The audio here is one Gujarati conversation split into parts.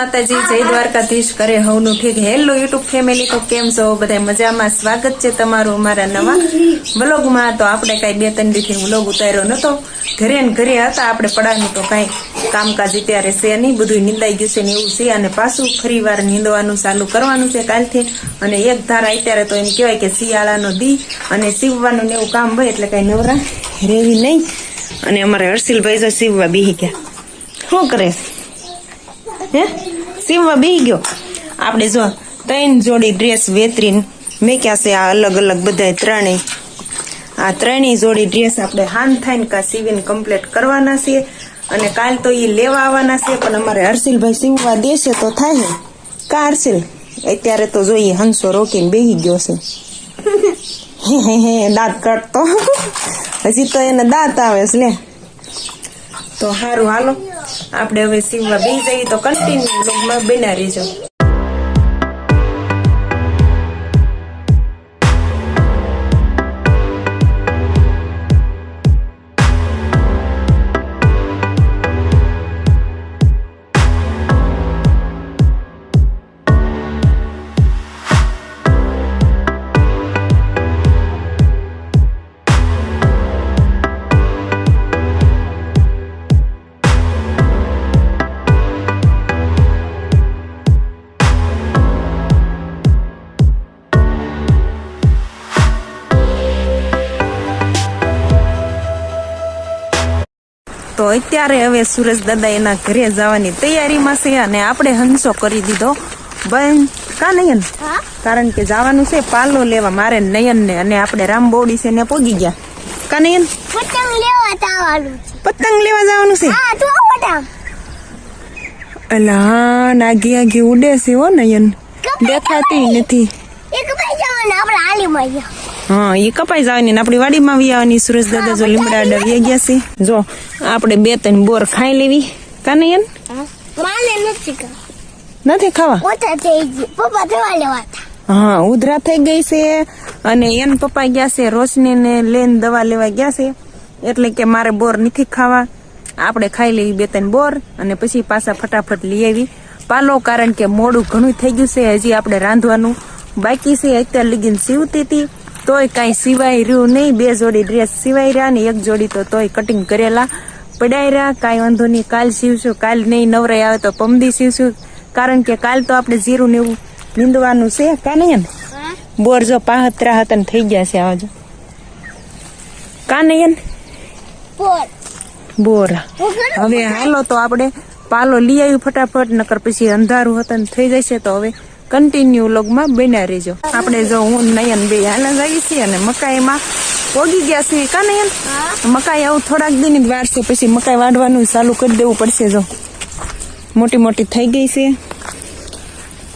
માતાજી જય દ્વારકાધીશ કરે હવનું ઠીક. હેલો યુટ્યુબ ફેમિલી તો કેમ છો? બધા મજામાં? સ્વાગત છે તમારું અમારા નવા બ્લોગમાં તો આપણે કાંઈ બે ત્રણ દીથી બ્લોગ ઉતાર્યો નતો. ઘરે ને ઘરે હતા આપણે પડાનું તો કાંઈ કામકાજ અત્યારે છે નહીં. બધું નિંદાઈ ગયું છે ને એવું છે. અને પાછું ફરી વાર નીંદવાનું ચાલુ કરવાનું છે કાલથી. અને એક ધારા અત્યારે તો એમ કહેવાય કે શિયાળાનો દી અને સીવવાનું ને એવું કામ હોય એટલે કાંઈ નવરા રેવી નહીં. અને અમારે હર્ષિલભાઈ તો સીવવા બીહી ગયા. શું કરે હે? સીવવા બેહી ગયો. આપણે જો ત્રણ જોડી ડ્રેસ વેતરીને મેક્યા છે આ અલગ અલગ બધા ત્રણેય. આ ત્રણેય જોડી ડ્રેસ આપણે હાન થાય ને કા સીવીને કમ્પ્લીટ કરવાના છે. અને કાલ તો એ લેવા આવવાના છે, પણ અમારે હર્ષિલભાઈ સીવવા દેશે તો થાય. ને કા હર્ષિલ? અત્યારે તો જોઈએ હંસો રોકીને બેહી ગયો છે. હે હે દાંત કાઢતો. હજી તો એને દાંત આવે છે, લે. તો સારું હાલો. આપણે હવે સીવવા બી જઈએ તો કન્ટિન્યુ બ્લોગમાં બના રહેજો. તો અત્યારે હવે સુરેશ દાદા એના ઘરે જવાની તૈયારીમાં છે અને આપણે હંસો કરી દીધો. બંધ કા નયન? કારણ કે જવાનું છે પાલો લેવા મારે નયન ને અને આપણે રામબોડી છે ને પોગી ગયા. કા નયન? પતંગ લેવા જવાનું પતંગ લેવા જવાનું છે? હા તો અલા હા નાગી આગી ઉડે છે હો નયન. દેખાતી નથી. એક ભાઈ જવાનું આપણે હાલીમાં ગયા. હા એ કપાઈ જવાની ને આપણી વાડીમાં આવી આવવાની સુરેશ દાદા જો લીમડા વી ગયા છે. જો આપણે બે ત્રણ બોર ખાઈ લેવી. કા નયન માને નથી ખાવા. થઈ પપ્પા દવા લેવા હા ઉધરા થઈ ગઈ છે અને એન પપ્પા ગયા છે રોશની ને લઈને દવા લેવા ગયા છે. એટલે કે મારે બોર નથી ખાવા. આપણે ખાઈ લેવી બે ત્રણ બોર અને પછી પાછા ફટાફટ લઈ આવી. પાલો કારણ કે મોડું ઘણું થઈ ગયું છે. હજી આપણે રાંધવાનું બાકી છે. અત્યારે લગીન સીવતી હતી. તોય કાંઈ સિવાય રહ્યું નહીં. બે જોડી ડ્રેસ સિવાય રહ્યા ને એક જોડી તો તોય કટિંગ કરેલા પડાઈ રહ્યા. કાંઈ વાંધો નહીં કાલ સીવશું કાલ નહીં નવરાઈ આવે તો પમદી સીવશું. કારણ કે કાલ તો આપણે જીરું ને એવું નીંદવાનું છે કા નહીં બોર જો પાહત્રા હતા થઈ ગયા છે આવાજો કા નહીં બોર. હવે હાલો તો આપણે પાલો લઈ આવ્યું ફટાફટ નકર પછી અંધારું હતું થઈ જશે તો હવે કન્ટિન્યુ લોગમાં બન્યા રહેજો. આપણે જો હું નયન બે હાલા જઈએ છીએ અને મકાઈમાં પોગી ગયા છીએ. કા નયન? મકાઈ આવું થોડાક દિન જ વાર પછી મકાઈ વાઢવાનું ચાલુ કરી દેવું પડશે જો. મોટી મોટી થઈ ગઈ છે.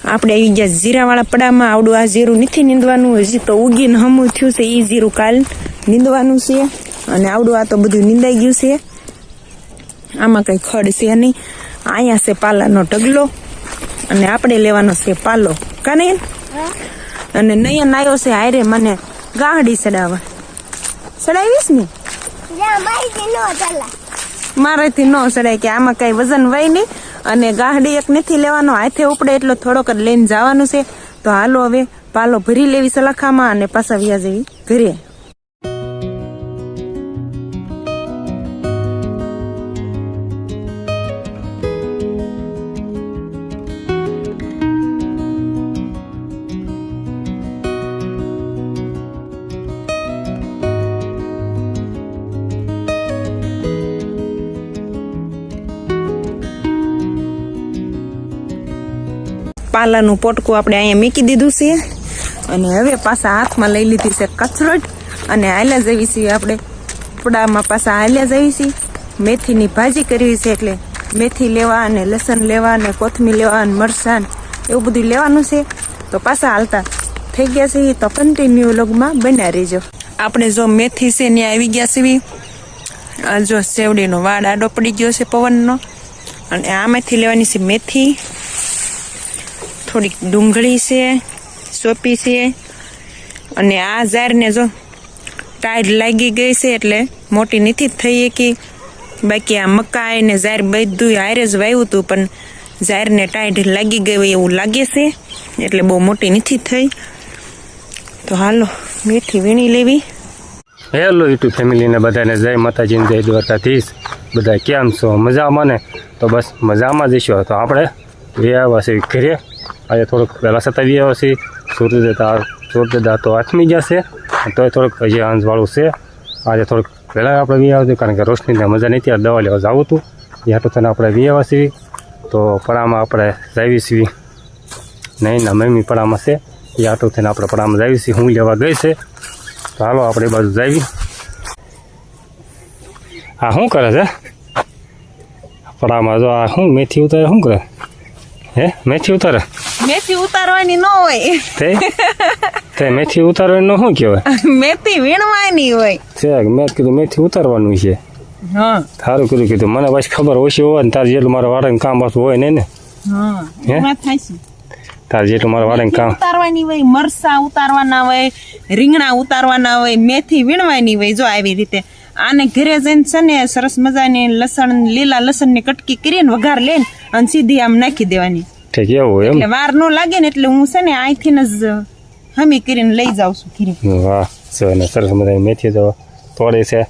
આપણે આવી ગયા જીરાવાળા પડામાં. આવડું આ જીરું નથી નીંદવાનું. હજી તો ઉગીને હમું થયું છે. એ જીરું કાલ નીંદવાનું છે. અને આવડું આ તો બધું નીંદાઈ ગયું છે. આમાં કઈ ખડ છે નહીં. અહીંયા છે પાલાનો ઢગલો. અને આપણે લેવાનો છે પાલો. કાને અને નયન આવ્યો છે હારે મને ગાહડી ચડાવવા. ચડાવીશ ને? મારાથી ન ચડાય કે આમાં કઈ વજન વય નહીં. અને ગાહડી એક નથી લેવાનો હાથે ઉપડે એટલો થોડોક જ લઈને જવાનું છે. તો હાલો હવે પાલો ભરી લેવી સલાખામાં અને પાછા વ્યા જેવી ઘરે. પાલાનું પોટકું આપણે અહીંયા મૂકી દીધું છે. અને હવે પાછા હાથમાં લઈ લીધી છે કચરટ અને હાલ્યા જવી છીએ આપણે. પડામાં પાછા હાલ્યા જવી છીએ. મેથીની ભાજી કરવી છે એટલે મેથી લેવા અને લસણ લેવા અને કોથમીર લેવા અને મરચાં એવું બધું લેવાનું છે. તો પાછા હાલતા થઈ ગયા છે. તો કન્ટિન્યુ લોગમાં બન્યા રહીજો. આપણે જો મેથી છે ત્યાં આવી ગયા છે. આ જો સેવડીનો વાડ આડો પડી ગયો છે પવનનો. અને આમાંથી લેવાની છે મેથી. થોડીક ડુંગળી છે, સોપી છે અને આ ઝાડને જો ટાઈડ લાગી ગઈ છે એટલે મોટી નથી થઈ કે બાકી આ મકાઈ ને ઝાર બધું હારે જ વાવ્યું હતું પણ ઝારને ટાઈડ લાગી ગઈ હોય એવું લાગે છે, એટલે બહુ મોટી નથી થઈ. તો હાલો, મેથી વીણી લેવી. હેલો યુટ્યુબ ફેમિલીને બધાને જય માતાજીને જય દ્વારકાધીશ. બધા કેમ છો? મજામાં ને? તો બસ મજામાં જઈશું તો આપણે વી આવ્યા છે ઘરે આજે થોડુંક વહેલા સતાવી આવ્યા છીએ સૂર્યદાતા સૂર્યદાતા તો આથમી જશે. તોય થોડુંક હજી આંજવાળું છે. આજે થોડુંક વહેલા આપણે વી આવ્યા કારણ કે રોશનીને મજા નહીં ત્યારે દવા લેવા જવું હતું. ત્યાં તો તને આપણે વી છીએ તો પડામાં આપણે જાવી છીએ નહીં, ના, મમ્મી પડામાં છે. એ આટો થઈને આપણે પડામાં જાવી છીએ હું લેવા ગઈ છે. તો હાલો, આપણે બાજુ જાવી. હા શું કરે છે? પડામાં જો આ શું મેથી ઉતારે, શું કરે? હે? મેથી ઉતારે? મેથી ઉતારવાની ન હોય. તે? તે મેથી ઉતારવાનું શું કહેવાય? મેથી વીણવાની હોય. છે મેં કીધું મેથી ઉતારવાનું છે. હા. સારું કીધું કીધું. મને બસ ખબર ઓછી હોય ને તારે જેટલું મારા વાળાને કામ પાછું હોય ને ને હા તારે જેટલું મારા વાળાને કામ. ઉતારવાની હોય મરસા ઉતારવાના હોય રીંગણા ઉતારવાના હોય મેથી વીણવાની હોય જો આવી રીતે. આને ઘરે જઈને છે ને સરસ મજાની લસણ લીલા લસણની કટકી કરીને વઘાર લઈને અને સીધી આમ નાખી દેવાની. ઠીક એવું એમ? એટલે વાર ન લાગે ને એટલે હું છે ને અહીંથી જ હમી કરીને લઈ જાઉં છું ખીરી વાહ ને સરસ મજાની મેથી તો તોડે છે.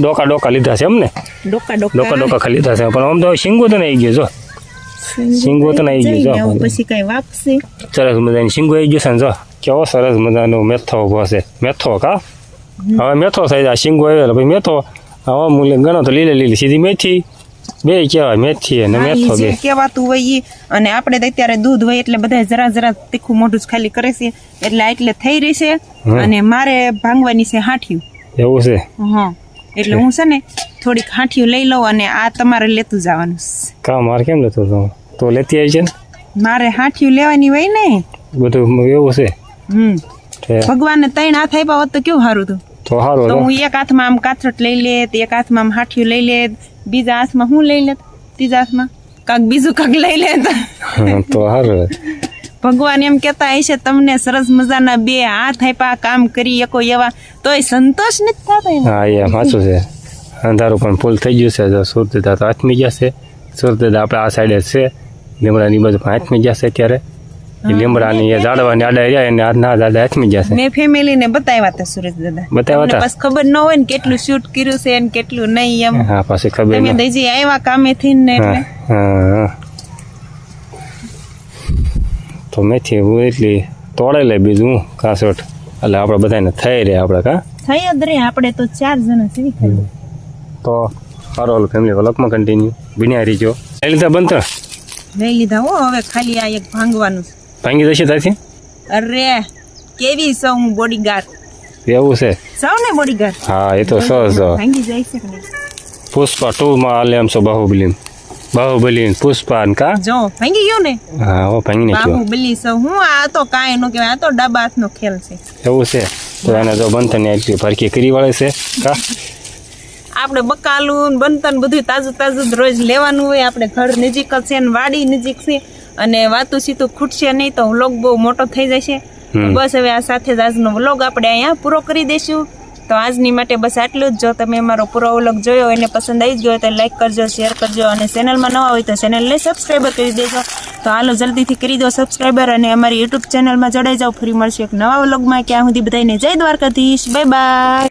ડોકા ડોકા લીધા છે એમ ને? ડોકા ડોકા. ડોકા ખાલી લીધા છે. પણ આમ તો શીંગો તો નહીં ગયો જો. શીંગો તો નહીં ગયો જો. પછી કઈ વાપસી. સરસ મજાની શીંગો આવી ગયો છે ને જો. કેવો સરસ મજાનો મેથો ઊભો છે. મેથો કા? હવે મેથો થઈ જાય શીંગો આવે એટલે પછી મેથો હવે મૂલ્ય ગણો તો લીલી લીલી સીધી મેથી બે કહેવાય મેથી અને મેથો બે. કહેવાતું હોય એ અને આપણે તો અત્યારે દૂધ હોય એટલે બધા જરા જરા તીખું મોઢું જ ખાલી કરે છે. એટલે એટલે થઈ રહી છે. અને મારે ભાંગવાની છે હાંઠિયું. એવું છે? હા. એટલે હું છે ને થોડીક હાંઠિયું લઈ લઉં અને આ તમારે લેતું જવાનું. કા મારે કેમ લેતું તો તો લેતી આવી છે ને? મારે હાંઠિયું લેવાની હોય ને. બધું એવું છે? હમ. ભગવાનને ત્રણ હાથ આપ્યા હોત તો કેવું સારું હતું? તો સારું તો હું એક હાથમાં આમ કાથરટ લઈ લેત એક હાથમાં આમ હાઠિયું લઈ લેત બીજા હાથમાં હું લઈ લેત? ત્રીજા હાથમાં? કાંક બીજું કાંક લઈ લેત તો? સારું ભગવાન એમ કહેતા હશે તમને સરસ મજાના બે હાથ આપ્યા કામ કરી એકો એવા. તોય સંતોષ નથી થતો હા એ સાચું છે. અંધારું પણ ફૂલ થઈ ગયું છે. તો સુરતદાદા તો હાથમી ગયા છે. સુરતદાદા આપણે આ સાઈડે છે. લીમડાની બાજુ પણ હાથમી ગયા છે અત્યારે. લીમડાની એ ઝાડવાની આડા રહ્યા એને આજના દાદા હાથમી છે. મેં ફેમિલીને બતાવ્યા હતા સુરેશ દાદા. બતાવ્યા હતા? બસ ખબર ન હોય ને કેટલું શૂટ કર્યું છે ને કેટલું નહીં એમ. હા પાછી ખબર તમે દઈજી આવ્યા કામે થી ને એટલે. તો મેથી હું એટલી તોડે લે બીજું કાસોટ. એટલે આપણે બધાને થઈ રહે આપણે કા? થઈ જ રે આપણે તો ચાર જણા છીએ તો સારો ઓલું ફેમિલી વ્લોગમાં કન્ટિન્યુ બિન્યા રહીજો લઈ લીધા બનતા લઈ લીધા હો હવે ખાલી આ એક ભાંગવાનું છે. ભાંગી જશે ત્યાંથી અરે કેવી સૌ હું બોડીગાર્ડ એવું છે? સૌ ને બોડીગાર્ડ હા એ તો સો ભાંગી જાય છે? પુષ્પા ટુ માં આલે એમ છો બાહુબલી બાહુબલી ને પુષ્પા ને કા? જો ભાંગી ગયું ને? હા હો ભાંગી નાખ્યો. બાહુબલી સૌ હું આ તો કાંઈ નો કહેવાય આ તો ડાબા હાથનો ખેલ છે. એવું છે? તો એને જો બંધન એટલી ભરકી કરી વાળે છે કા? આપણે બકાલું બંતન બધું તાજું તાજું રોજ લેવાનું હોય. આપણે ઘર નજીક છે ને વાડી નજીક છે. અને વાતું સીતું ખૂટશે નહીં તો વ્લોગ બહુ મોટો થઈ જશે. બસ હવે આ સાથે જ આજનો વ્લોગ આપણે અહીંયા પૂરો કરી દઈશું. તો આજની માટે બસ આટલું જ. જો તમે અમારો પૂરો વ્લોગ જોયો એને પસંદ આવી ગયો તો લાઈક કરજો શેર કરજો અને ચેનલમાં નવા હોય તો ચેનલને સબસ્ક્રાઈબર કરી દેજો. તો હાલો જલ્દીથી કરી દો સબસ્ક્રાઈબર અને અમારી યુટ્યુબ ચેનલમાં જોડાઈ જાઓ. ફરી મળશે એક નવા વ્લોગમાં. ક્યાં સુધી બધાને જય દ્વારકાધીશ. Bye bye.